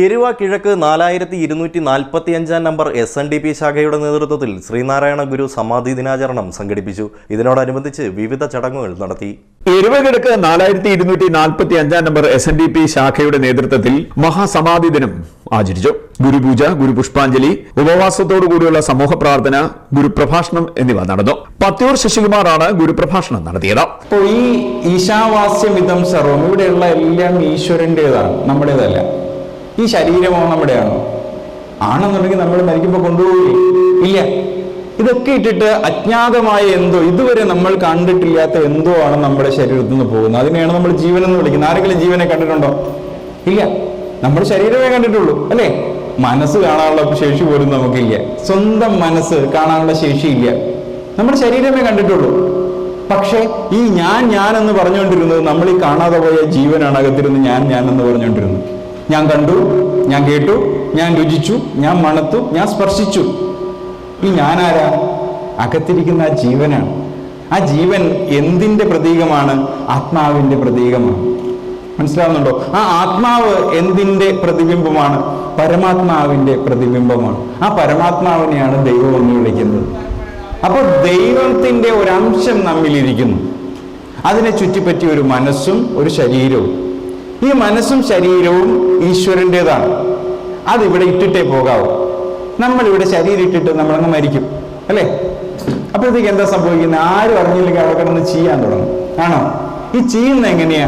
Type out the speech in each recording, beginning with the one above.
എരുവ കിഴക്ക് നാലായിരത്തി ഇരുന്നൂറ്റി നാൽപ്പത്തി അഞ്ചാം number S N D P ശാഖയുടെ നേതൃത്വത്തിൽ ശ്രീനാരായണ ഗുരു സമാധി ദിനാചരണം സംഘടിപ്പിച്ചു. ഇതിനോടനുബന്ധിച്ച് വിവിധ ചടങ്ങുകൾ നടത്തി. എരുവ കിഴക്ക് നാലായിരത്തി ഇരുന്നൂറ്റി നാൽപ്പത്തി അഞ്ചാം number S N D P ശാഖയുടെ നേതൃത്വത്തിൽ മഹാസമാധി ദിനം ആചരിച്ചു. ഗുരുപൂജ ഗുരുപുഷ്പാഞ്ജലി ഉപവാസത്തോടു കൂടിയുള്ള സമൂഹ പ്രാർത്ഥന ഗുരുപ്രഭാഷണം എന്നിവ നടന്നു. പത്തിയൂർ ശശികുമാറാണ് ഗുരുപ്രഭാഷണം നടത്തിയത്. അപ്പോൾ ഈ ഈശാവാസ്യമിതം സർവം ഇവിടെയുള്ള എല്ലാം ഈശ്വരന്റെതാണ് നമ്മുടേതല്ല. ഈ ശരീരമോ നമ്മുടെയാണോ ആണെന്നുണ്ടെങ്കിൽ നമ്മൾ മരിക്കുമ്പോൾ കൊണ്ടുപോകില്ലേ ഇല്ല. ഇതൊക്കെ ഇട്ടിട്ട് അജ്ഞാതമായ എന്തോ ഇതുവരെ നമ്മൾ കണ്ടിട്ടില്ലാത്ത എന്തോ ആണ് നമ്മുടെ ശരീരത്തിൽ നിന്ന് പോകുന്നത്. അതിനെയാണ് നമ്മൾ ജീവൻ എന്ന് വിളിക്കുന്നത്. ആരെങ്കിലും ജീവനെ കണ്ടിട്ടുണ്ടോ? ഇല്ല. നമ്മൾ ശരീരമേ കണ്ടിട്ടുള്ളൂ അല്ലേ? മനസ്സ് കാണാനുള്ള ശേഷി പോലും നമുക്കില്ല. സ്വന്തം മനസ്സ് കാണാനുള്ള ശേഷിയില്ല നമ്മുടെ ശരീരമേ കണ്ടിട്ടുള്ളൂ. പക്ഷേ ഈ ഞാൻ ഞാൻ എന്ന് പറഞ്ഞുകൊണ്ടിരുന്നത് നമ്മൾ ഈ കാണാതെ പോയ ജീവനാണ് അകത്തിരുന്ന് ഞാൻ ഞാൻ എന്ന് പറഞ്ഞുകൊണ്ടിരുന്നത്. ഞാൻ കണ്ടു ഞാൻ കേട്ടു ഞാൻ രുചിച്ചു ഞാൻ മണത്തു ഞാൻ സ്പർശിച്ചു. ഈ ഞാനാരാ? അകത്തിരിക്കുന്ന ആ ജീവനാണ്. ആ ജീവൻ എന്തിന്റെ പ്രതീകമാണ്? ആത്മാവിന്റെ പ്രതീകമാണ്. മനസ്സിലാവുന്നുണ്ടോ? ആ ആത്മാവ് എന്തിന്റെ പ്രതിബിംബമാണ്? പരമാത്മാവിന്റെ പ്രതിബിംബമാണ്. ആ പരമാത്മാവിനെയാണ് ദൈവം എന്ന് വിളിക്കുന്നത്. അപ്പോൾ ദൈവത്തിന്റെ ഒരംശം നമ്മിലിരിക്കുന്നു. അതിനെ ചുറ്റിപ്പറ്റി ഒരു മനസ്സും ഒരു ശരീരവും. ഈ മനസ്സും ശരീരവും ഈശ്വരന്റെതാണ് അതിവിടെ ഇട്ടിട്ടേ പോകാവൂ. നമ്മളിവിടെ ശരീരം ഇട്ടിട്ട് നമ്മളങ്ങ് മരിക്കും. അല്ലേ? അപ്പോഴത്തേക്ക് എന്താ സംഭവിക്കുന്നത്? ആരും അറിഞ്ഞില്ലെങ്കിൽ അവിടെ കിടന്ന് ചെയ്യാൻ തുടങ്ങും. ആണോ? ഈ ചെയ്യുന്ന എങ്ങനെയാ?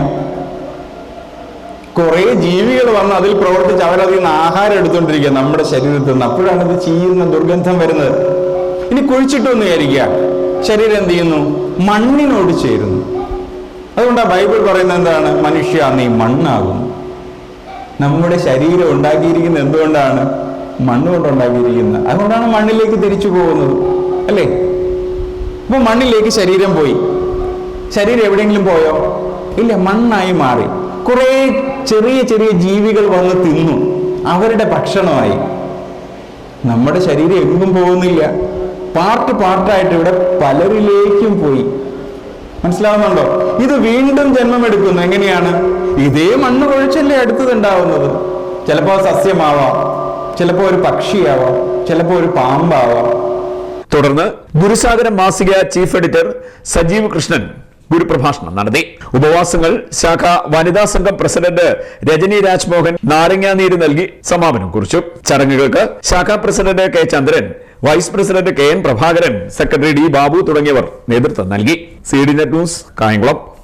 കുറേ ജീവികൾ വന്ന് അതിൽ പ്രവർത്തിച്ച് അവരതിൽ നിന്ന് ആഹാരം എടുത്തുകൊണ്ടിരിക്കുക നമ്മുടെ ശരീരത്തിൽ നിന്ന്. അപ്പോഴാണ് ഇത് ചെയ്യുന്ന ദുർഗന്ധം വരുന്നത്. ഇനി കുഴിച്ചിട്ടൊന്ന് വിചാരിക്കുക ശരീരം എന്ത് ചെയ്യുന്നു? മണ്ണിനോട് ചേരുന്നു. അതുകൊണ്ടാണ് ബൈബിൾ പറയുന്നത് എന്താണ്? മനുഷ്യ നീ മണ്ണാകും നമ്മുടെ ശരീരം ഉണ്ടാക്കിയിരിക്കുന്നത് എന്തുകൊണ്ടാണ്? മണ്ണ് കൊണ്ട് ഉണ്ടാക്കിയിരിക്കുന്നത്. അതുകൊണ്ടാണ് മണ്ണിലേക്ക് തിരിച്ചു പോകുന്നത്. അല്ലേ? അപ്പൊ മണ്ണിലേക്ക് ശരീരം പോയി. ശരീരം എവിടെയെങ്കിലും പോയോ? ഇല്ല മണ്ണായി മാറി. കുറെ ചെറിയ ചെറിയ ജീവികൾ വന്ന് തിന്നു. അവരുടെ ഭക്ഷണമായി. നമ്മുടെ ശരീരം എങ്ങും പോകുന്നില്ല. പാർട്ട് പാർട്ടായിട്ട് ഇവിടെ പലരിലേക്കും പോയി. മനസ്സിലാവുന്നുണ്ടോ? ഇത് വീണ്ടും ജന്മമെടുക്കുന്നു. എങ്ങനെയാണ്? ഇതേ മണ്ണ് കുഴിച്ചല്ലേ അടുത്തതുണ്ടാവുന്നത് ചിലപ്പോൾ സസ്യമാവാം ചിലപ്പോൾ ഒരു പക്ഷിയാവാം ചിലപ്പോൾ ഒരു പാമ്പാവാം. തുടർന്ന് ഗുരുസാഗരം മാസിക ചീഫ് എഡിറ്റർ സജീവ് കൃഷ്ണൻ ഗുരുപ്രഭാഷണം നടത്തി. ഉപവാസങ്ങൾ ശാഖ വനിതാ സംഘം പ്രസിഡന്റ് രജനി രാജ്മോഹൻ നാരങ്ങാനീര് നൽകി സമാപനം കുറിച്ചു. ചടങ്ങുകൾക്ക് ശാഖ president K Chandran vice president K N Prabhakaran secretary D Babu തുടങ്ങിയവർ നേതൃത്വം നൽകി. C D net news Kayamkulam.